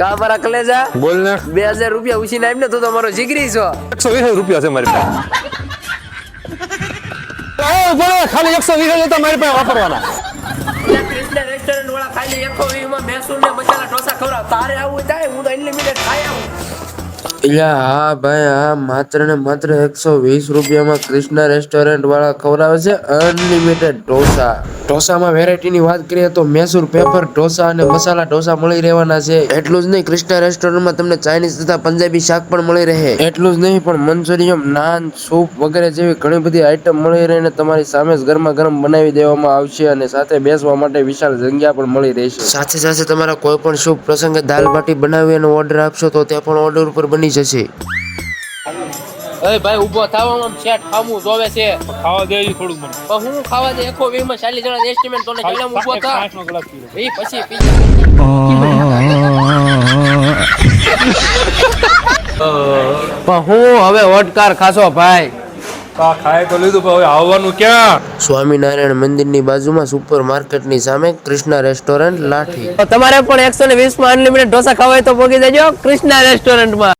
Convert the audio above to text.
કા મારા કલેજા? બોલ ને. બે હજાર રૂપિયા ઉછીને આવીને તો તમારો જીગરી છો. એકસો વીસ રૂપિયા છે મારી પાસે. ખાલી એકસો વીસ જ હતા મારી પાસે વાપરવાના. રેસ્ટોરન્ટ વાળા ખાલી એકસો વીસમાં મૈસૂર ને મસાલા ઢોસા ખવડાવ. તારે આવું થાય હું તો અનલિમિટેડ એટલે હા ભાઈ, હા, માત્ર ને માત્ર એકસો વીસ રૂપિયામાં કૃષ્ણા રેસ્ટોરન્ટ વાળા ખવડાવે છે અનલિમિટેડ ઢોસા. ઢોસામાં વેરાયટીની વાત કરીએ તો મૈસૂર પેપર ઢોસા અને મસાલા ઢોસા મળી રહેવાના છે. એટલું જ નહીં, કૃષ્ણા રેસ્ટોરન્ટમાં તમને ચાઇનીઝ તથા પંજાબી શાક પણ મળી રહે. એટલું જ નહીં, પણ મંચુરિયમ, નાન, સૂપ વગેરે જેવી ઘણી બધી આઈટમ મળી રહીને તમારી સામે જ ગરમા ગરમ બનાવી દેવામાં આવશે અને સાથે બેસવા માટે વિશાળ જગ્યા પણ મળી રહેશે. સાથે સાથે તમારા કોઈ પણ શુભ પ્રસંગે દાલ બાટી બનાવી અને ઓર્ડર આપશો તો તે પણ ઓર્ડર ઉપર બની જશે. અરે ભાઈ ઊભો થાવ આમ શેઠ ખામું જોવે છે. ખાવા દે થોડું મને. પણ હું ખાવા દે? એકો વીસમાં ચાલીસ જણા એસ્ટિમેટ તો ને ઊભો થા એ પછી પણ હું હવે ઓટકાર ખાસો ભાઈ. ખાય તો લીધું હવે આવવાનું ક્યાં? સ્વામિનારાયણ મંદિરની બાજુમાં સુપર માર્કેટની સામે કૃષ્ણા રેસ્ટોરન્ટ લાઠી. તમારે પણ એકસો ને વીસમાં અનલિમિટેડ ઢોસા ખાવાય તો પોગી દેજો કૃષ્ણા રેસ્ટોરન્ટમાં.